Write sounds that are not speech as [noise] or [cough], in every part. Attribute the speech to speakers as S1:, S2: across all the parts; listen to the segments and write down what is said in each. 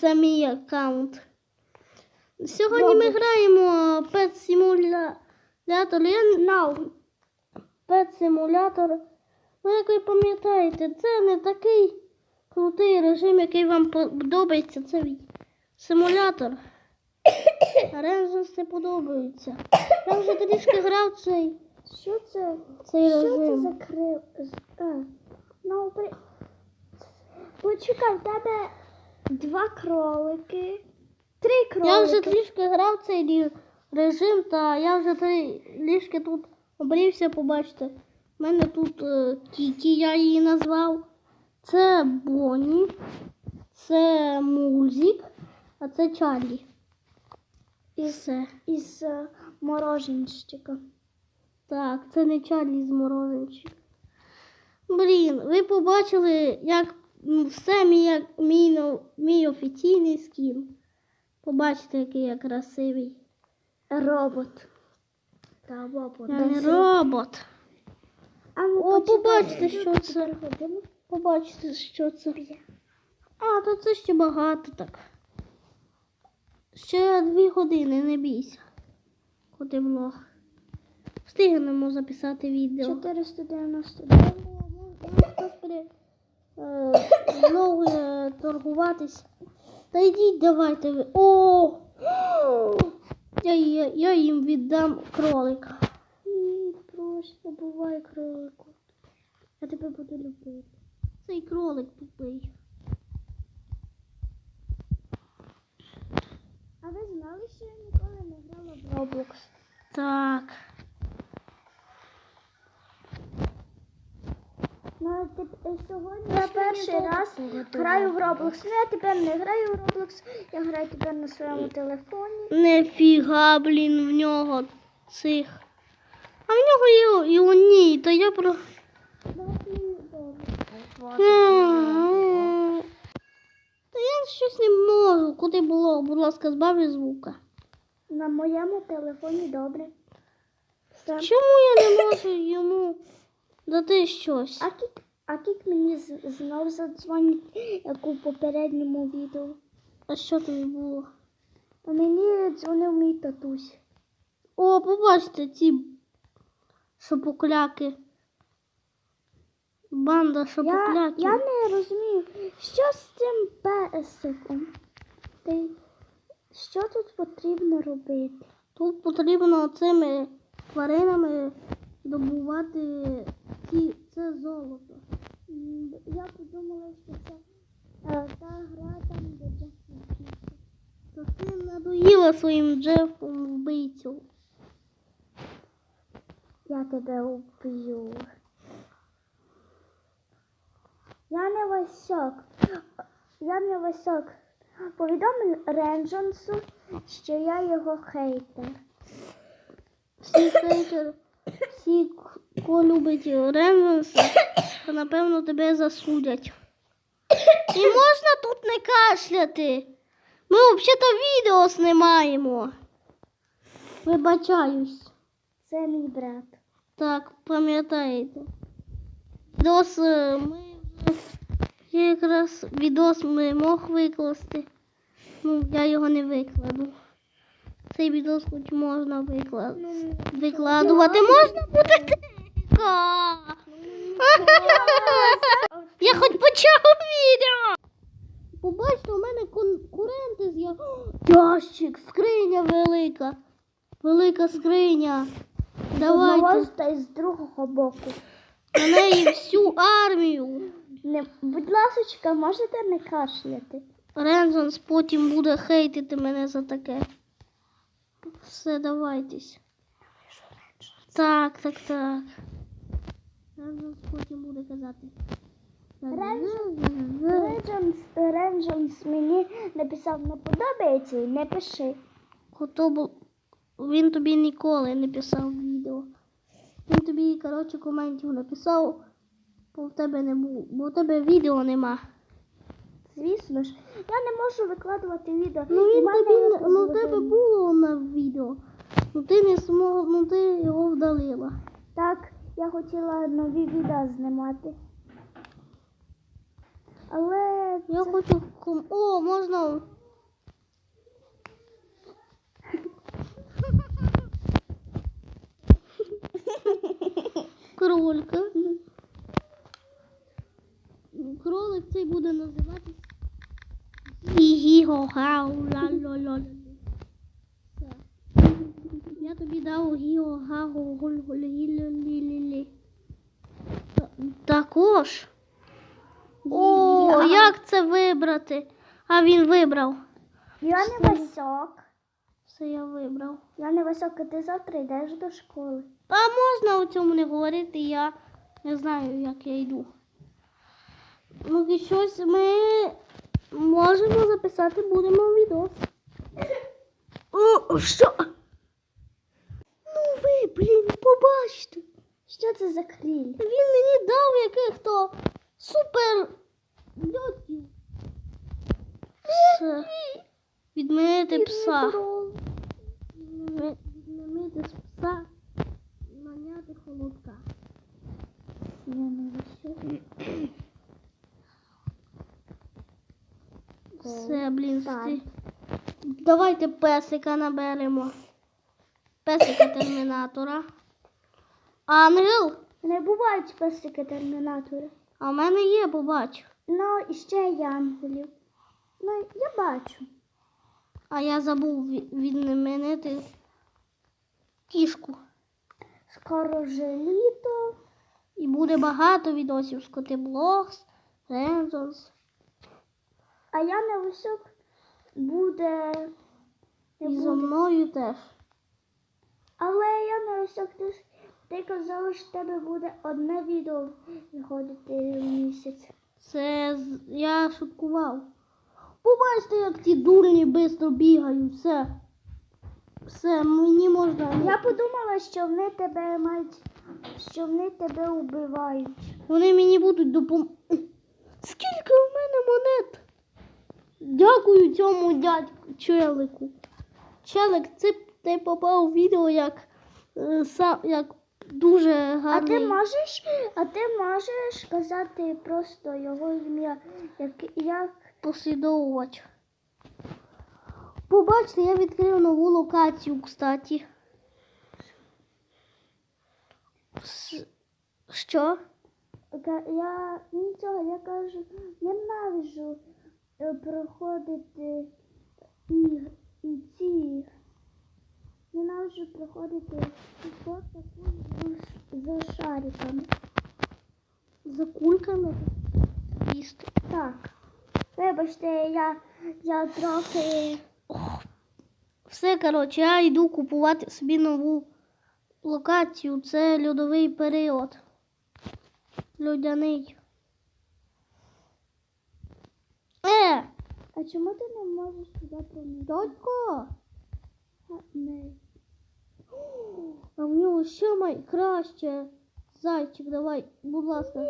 S1: Це мій аккаунт. Сьогодні ми граємо Pet Simulator. Я знав Pet Simulator. Ну, як ви пам'ятаєте, це не такий крутий режим, який вам подобається. Це симулятор. Ренженс не подобається. Я вже трішки грав цей,
S2: Що це?
S1: цей
S2: Що це за крил? А, ну, при... Почекай, в тебе два кролики. Три кролики.
S1: Я вже трішки грав цей режим, та я вже три ліжки тут обрівся, побачите. У мене тут е, Кікі, я її назвав. Це Бонні, це Музик, а це Чарлі. І все.
S2: із е, мороженщика.
S1: Так, це не Чарлі з морозивчик. Блін, ви побачили, як все мій, мій, мій офіційний скін. Побачите, який я красивий.
S2: Робот. Та робот.
S1: Я не робот.
S2: А ну,
S1: О, побачите,
S2: що
S1: це. Побачите, що це. А, то це ще багато так. Ще дві години, не бійся. Куди влог. Встигнемо записати відео.
S2: 499.
S1: Господи, знову е, торгуватись. Та йдіть, давайте ви. О! Я, я, я їм віддам кролика.
S2: Ні, прошу, забувай кролику. Я тебе буду любити.
S1: Цей кролик тупий.
S2: А ви знали, що я ніколи не грала в Roblox?
S1: Так.
S2: Ну, а ти, е, сьогодні я перший раз граю в Roblox. Ну, я тепер не граю в Roblox, я граю тепер на своєму телефоні.
S1: Нефіга, блін, в нього цих. А в нього і, і одні, то я про. Та я щось не можу. Куди було? Будь ласка, збавлю звука.
S2: На моєму телефоні добре.
S1: Чому я не можу йому дати щось?
S2: А а кік мені знов задзвонить, як у попередньому відео.
S1: А що тобі було?
S2: А мені дзвонив мій татусь.
S1: О, побачите ці шопокляки. Банда
S2: Я, я не розумію, що з цим песиком? Ти, що тут потрібно робити?
S1: Тут потрібно цими тваринами добувати ці, це золото.
S2: Я подумала, що це е, та гра там, де Джек вчився.
S1: То ти надоїла своїм Джефом вбивцю.
S2: Я тебе уб'ю. Я не Васьок. Я не Васьок. Повідомив Ренджонсу, що я його хейтер.
S1: Всі хейтери, всі, хто любить Ренвенса, то напевно тебе засудять. І можна тут не кашляти. Ми взагалі відео знімаємо. Вибачаюсь.
S2: Це мій брат.
S1: Так, пам'ятаєте. Відос е, ми вже якраз відос ми мог викласти. Ну, я його не викладу. Цей відос хоч можна викла... викладувати. Можна буде. Я хоч почав відео. Побачите, у мене конкуренти з'яв. Ящик, скриня велика. Велика скриня. Давайте.
S2: Та з другого боку.
S1: На неї всю армію.
S2: Не, будь ласочка, можете не кашляти?
S1: Рензонс потім буде хейтити мене за таке. Все, давайтесь. Так, так, так. Рензонс потім буде казати.
S2: Ренджонс, мені написав, не подобається і не пиши.
S1: Хто Він тобі ніколи не писав відео. Він тобі, коротше, коментів написав, бо в тебе не було, бо в тебе відео нема.
S2: Звісно ж, я не можу викладувати відео.
S1: Ну він тобі ну в тебе було на відео. Ну ти не змог, ну ти його вдалила.
S2: Так, я хотіла нові відео знімати. Але
S1: Я хочу. О, можна. [laughs] Кролька. Кролик цей буде називатись. Гі-гі-го-гау, ла-ла-ла. Все. Я тобі дав гі-го-гау, гуль-гуль-гіль-лі-лі-лі. Також. О, як це вибрати? А він вибрав.
S2: Я не висок.
S1: Все я вибрав.
S2: Я не висока, ти завтра йдеш до школи.
S1: А можна у цьому не говорити, я не знаю, як я йду. Ну і щось ми можемо записати, будемо відео. О, що? Ви, блін, побачите.
S2: Що це за кріль?
S1: Він мені дав яких-то супер льотів. Все. Відмінити пса. Відмінити з пса. Наняти холодка.
S2: Я не висок.
S1: Все, блін, сти. Давайте песика наберемо. Песика термінатора. Ангел.
S2: Не бувають песики термінатори.
S1: А в мене є, побач.
S2: Ну, і ще є ангелів. Ну, я бачу.
S1: А я забув відмінити кішку.
S2: Скоро вже літо.
S1: І буде багато відосів з Котиблогс, Рензонс.
S2: А я не висок буде.
S1: І зо мною теж.
S2: Але я не. Ти, ти казала, що в тебе буде одне відео виходити в місяць.
S1: Це я шуткував. Побачите, як ті дурні швидко бігають. Все. Все, мені можна.
S2: Я подумала, що вони тебе мають, що вони тебе вбивають.
S1: Вони мені будуть допомагати. Скільки в мене монет? Дякую цьому дядьку челику. Челик, це ти попав у відео як, е, са- як дуже
S2: А ти можеш, а ти можеш казати просто його ім'я, як, як
S1: послідовувач. Побачите, я відкрив нову локацію, кстати. Що?
S2: Я нічого, я кажу, ненавиджу е, проходити і, і ці. Ненавиджу проходити спорт за шариками.
S1: За кульками? Їсти.
S2: Так. Вибачте, я, я трохи.
S1: Все, коротше, я йду купувати собі нову локацію. Це льодовий період. Льодяний. Е,
S2: А чому ти не можеш туди проникнути?
S1: дядько!
S2: А, Не.
S1: А в нього ще найкраще. Зайчик, давай, будь ласка,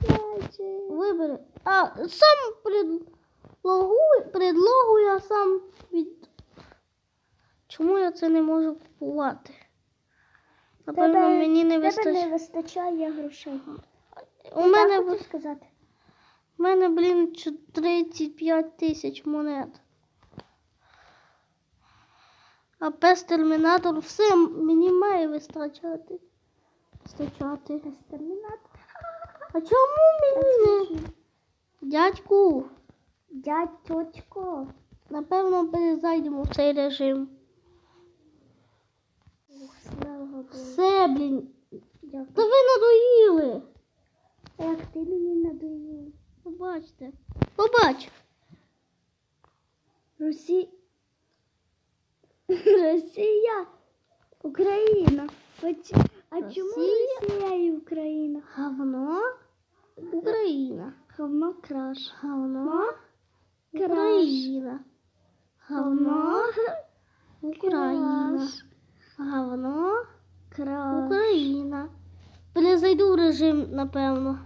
S2: зайчик.
S1: вибери. А сам предлогу, предлогу я сам від. Чому я це не можу купувати? Напевно,
S2: Тебе-
S1: мені не
S2: Тебе не
S1: вистачає.
S2: вистачає грошей.
S1: У мене,
S2: так хочу сказати.
S1: у мене, блін, 35 тисяч монет. А пес термінатор все мені має вистачати. Вистачати.
S2: Термінатор.
S1: А чому мені не? Дядьку,
S2: Дядьочко.
S1: напевно, перезайдемо в цей режим. Все, блін.
S2: Дякую.
S1: Та ви надоїли.
S2: Як ти мені надоїв.
S1: Побачте. Побач.
S2: Росі... Росія. Україна. Хоч- А чому
S1: Росія?
S2: Росія і Україна?
S1: Говно. Україна.
S2: Говно краш.
S1: Говно. Україна. Говно. Україна. Говно.
S2: Краш.
S1: Україна. Перезайду в режим, напевно.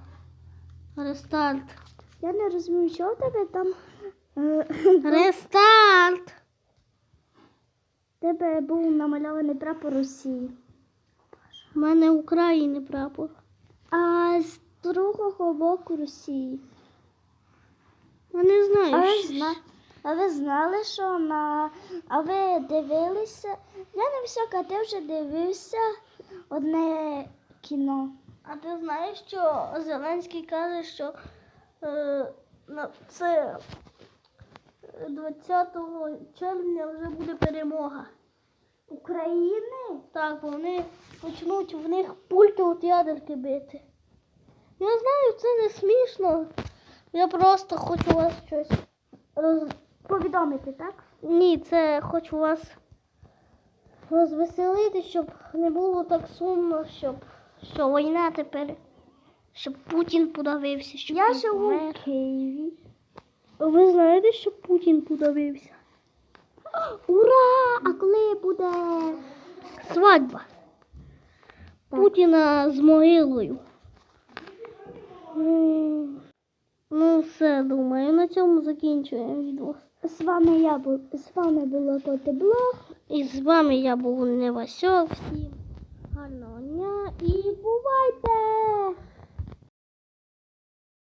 S1: Рестарт.
S2: Я не розумію, що в тебе там. е,
S1: Рестарт. [laughs]
S2: тебе був намальований прапор Росії.
S1: У мене України прапор.
S2: А другого боку Росії.
S1: Я не знаю.
S2: А ви, зна... а ви знали, що на. А ви дивилися? Я не висока, ти вже дивився одне кіно.
S1: А ти знаєш, що Зеленський каже, що е, це е, 20 червня вже буде перемога.
S2: України?
S1: Так, бо вони почнуть в них пульти от ядерки бити. Я знаю, це не смішно. Я просто хочу вас щось роз...
S2: Повідомити, так?
S1: Ні, це хочу вас розвеселити, щоб не було так сумно, щоб що війна тепер, щоб Путін подавився, щоб
S2: Я живу в Києві.
S1: Ви знаєте, що Путін подавився? [gasps]
S2: Ура! А коли буде?
S1: Свадьба. Путіна з могилою. Ну, все, думаю, на цьому закінчуємо відео.
S2: З вами я був, з вами було Котиблог.
S1: І з вами я був Невасьов. Всім гарного дня і бувайте!